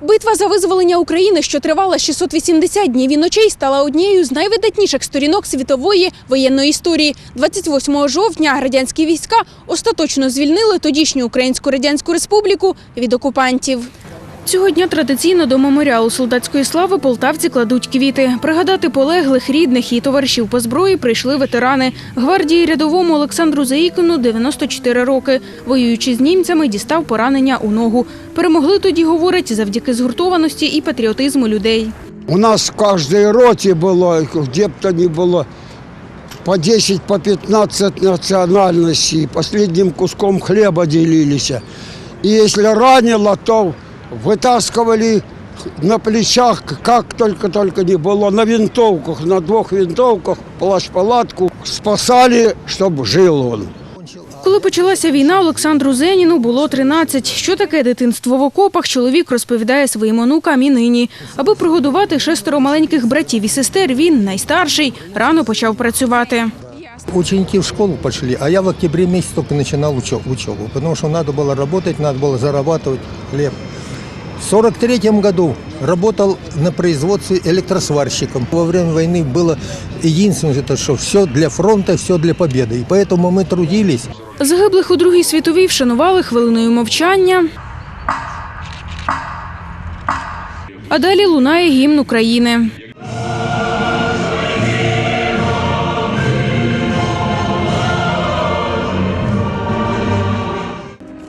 Битва за визволення України, що тривала 680 днів і ночей, стала однією з найвидатніших сторінок світової воєнної історії. 28 жовтня радянські війська остаточно звільнили тодішню Українську Радянську Республіку від окупантів. Цього дня традиційно до меморіалу солдатської слави полтавці кладуть квіти. Пригадати полеглих, рідних і товаришів по зброї прийшли ветерани. Гвардії рядовому Олександру Заїкину 94 роки. Воюючи з німцями, дістав поранення у ногу. Перемогли тоді, говорить, завдяки згуртованості і патріотизму людей. У нас в каждой роте было, где бы то ни было, по 10, по 15 национальностей. Последним куском хлеба делились. И если ранило, то вытаскивали на плечах, как только-только не было, на винтовках, на двух винтовках, плащ-палатку, спасали, чтобы жил он. Коли почалася війна, Олександру Зеніну було 13. Що таке дитинство в окопах, чоловік розповідає своїм онукам і нині. Аби прогодувати шестеро маленьких братів і сестер, він, найстарший, рано почав працювати. Ученики в школу пошли, а я в октябре месяце только начинал учебу, учебу потому что надо было работать, надо было зарабатывать хлеб. В 43 году работал на производстве электросварщиком. Во время войны было единственное, это что все для фронта, все для победы. И поэтому мы трудились. Загиблих у Другій світовій вшанували хвилиною мовчання. А далі лунає гімн України.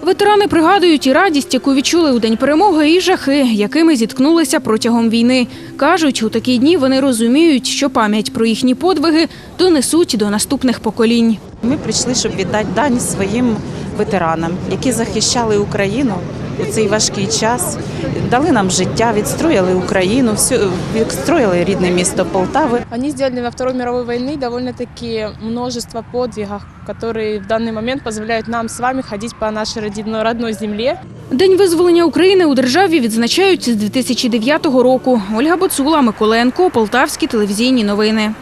Ветерани пригадують і радість, яку відчули у день перемоги, і жахи, якими зіткнулися протягом війни. Кажуть, у такі дні вони розуміють, що пам'ять про їхні подвиги донесуть до наступних поколінь. Ми прийшли, щоб віддати дань своїм ветеранам, які захищали Україну у цей важкий час, дали нам життя, відстроїли Україну, всю відстроїли рідне місто Полтави. Они сделали во Второй мировой войны довольно-таки множество подвигов, которые в данный момент позволяют нам с вами ходить по нашей родной, родной земле. День визволення України у державі відзначають з 2009 року. Ольга Боцула, Миколенко, Полтавські телевізійні новини.